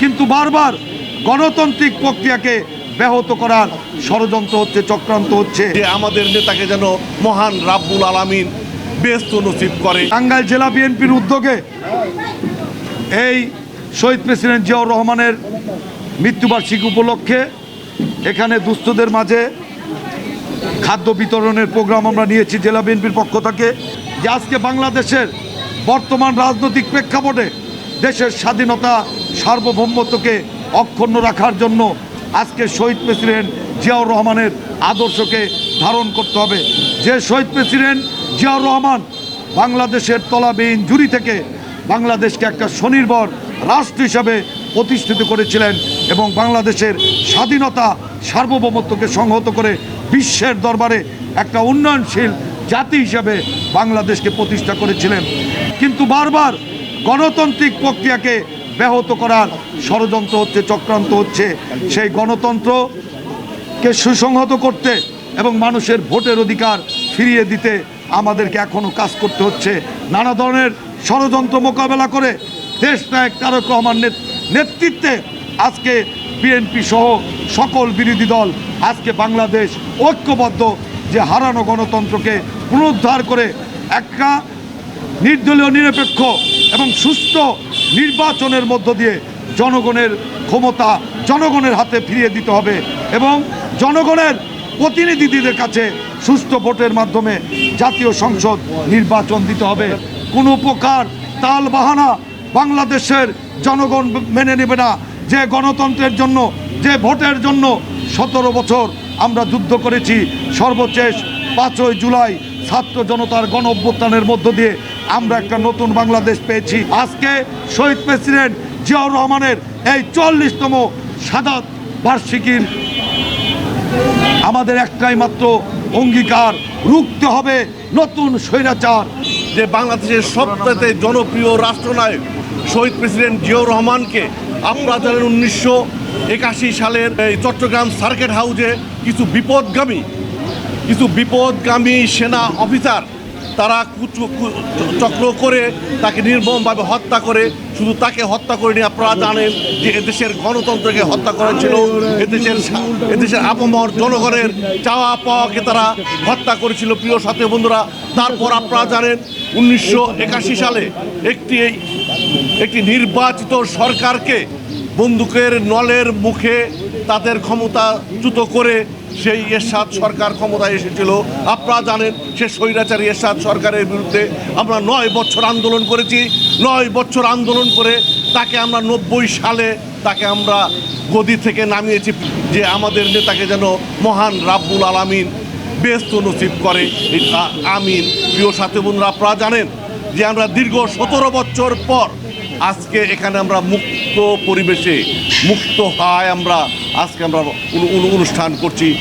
কিন্তু বারবার গণতান্ত্রিক প্রক্রিয়াকে ব্যাহত করার ষড়যন্ত্র হচ্ছে চক্রান্ত হচ্ছে। যে আমাদের নেতাকে যেন মহান রাব্বুল আলামিন বেস্ত নসিব করে। টাঙ্গাইল জেলা বিএনপির উদ্যোগে এই শহীদ প্রেসিডেন্ট জিয়াউর রহমানের মৃত্যুবার্ষিকী উপলক্ষে এখানে দুস্থদের মাঝে খাদ্য বিতরণের প্রোগ্রাম আমরা নিয়েছি জেলা বিএনপির পক্ষ থেকে যে আজকে বাংলাদেশের বর্তমান রাজনৈতিক প্রেক্ষাপটে দেশের স্বাধীনতা সার্বভৌমত্বকে অক্ষুণ্ণ রাখার জন্য আজকে শহীদ প্রেসিডেন্ট জিয়াউর রহমানের আদর্শকে ধারণ করতে হবে। যে শহীদ প্রেসিডেন্ট জিয়াউর রহমান বাংলাদেশের তলাবিহীন জুড়ি থেকে বাংলাদেশকে একটা স্বনির্ভর রাষ্ট্র হিসাবে প্রতিষ্ঠিত করেছিলেন এবং বাংলাদেশের স্বাধীনতা, সার্বভৌমত্বকে সংহত করে বিশ্বের দরবারে একটা উন্নয়নশীল জাতি হিসাবে বাংলাদেশকে প্রতিষ্ঠা করেছিলেন। কিন্তু বারবার গণতান্ত্রিক প্রক্রিয়াকে ব্যাহত করার ষড়যন্ত্র হচ্ছে, চক্রান্ত হচ্ছে। সেই গণতন্ত্রকে সুসংহত করতে এবং মানুষের ভোটের অধিকার ফিরিয়ে দিতে আমাদেরকে এখনও কাজ করতে হচ্ছে। নানা ধরনের ষড়যন্ত্র মোকাবেলা করে দেশ নায়ক তারক রহমান নেত- নেতৃত্বে আজকে বিএনপি সহ সকল বিরোধী দল আজকে বাংলাদেশ ঐক্যবদ্ধ যে হারানো গণতন্ত্রকে পুনরুদ্ধার করে একটা নির্দলীয় নিরপেক্ষ এবং সুস্থ নির্বাচনের মধ্য দিয়ে জনগণের ক্ষমতা জনগণের হাতে ফিরিয়ে দিতে হবে এবং জনগণের প্রতিনিধিদের কাছে সুস্থ ভোটের মাধ্যমে জাতীয় সংসদ নির্বাচন দিতে হবে। কোনো প্রকার তাল বাহানা বাংলাদেশের জনগণ মেনে নেবে না। যে গণতন্ত্রের জন্য, যে ভোটের জন্য সতেরো বছর আমরা যুদ্ধ করেছি, সর্বশেষ পাঁচই জুলাই ছাত্র জনতার গণ অভ্যুত্থানের মধ্য দিয়ে আমরা একটা নতুন বাংলাদেশ পেয়েছি। আজকে শহীদ প্রেসিডেন্ট জিয়াউর রহমানের এই চল্লিশতম সাদাত বার্ষিকীর আমাদের একটাই মাত্র অঙ্গীকার, রুখতে হবে নতুন স্বৈরাচার। যে বাংলাদেশের সবচেয়ে জনপ্রিয় রাষ্ট্রনায়ক শহীদ প্রেসিডেন্ট জিয়াউর রহমানকে আপনারা জানেন উনিশশো একাশি সালের এই চট্টগ্রাম সার্কিট হাউসে কিছু বিপদগামী কিছু বিপদগামী সেনা অফিসার তারা চক্র করে তাকে নির্মমভাবে হত্যা করে। শুধু তাকে হত্যা করেনি, আপনারা জানেন যে এদেশের গণতন্ত্রকে হত্যা করেছিল এদেশের সা- এদেশের আপামর জনগণের চাওয়া পাওয়াকে তারা হত্যা করেছিল, প্রিয় সাথী বন্ধুরা। তারপর আপনারা জানেন, উনিশশো একাশি সালে একটি একটি নির্বাচিত সরকারকে বন্দুকের নলের মুখে তাদের ক্ষমতাচ্যুত করে সেই এরশাদ সরকার ক্ষমতায় এসেছিল। আপনারা জানেন, সে স্বৈরাচারী এরশাদ সরকারের বিরুদ্ধে আমরা নয় বছর আন্দোলন করেছি। নয় বছর আন্দোলন করে তাকে আমরা নব্বই সালে তাকে আমরা গদি থেকে নামিয়েছি যে আমাদের নেতাকে যেন মহান রাব্বুল আলামিন বেস্ত নসিব করে। আমিন। প্রিয় সাথী বন্ধুরা, আপনারা জানেন যে আমরা দীর্ঘ সতেরো বছর পর আজকে এখানে আমরা মুক্ত পরিবেশে মুক্ত হয় আমরা আজকে আমরা অনু- অনু- অনুষ্ঠান করছি।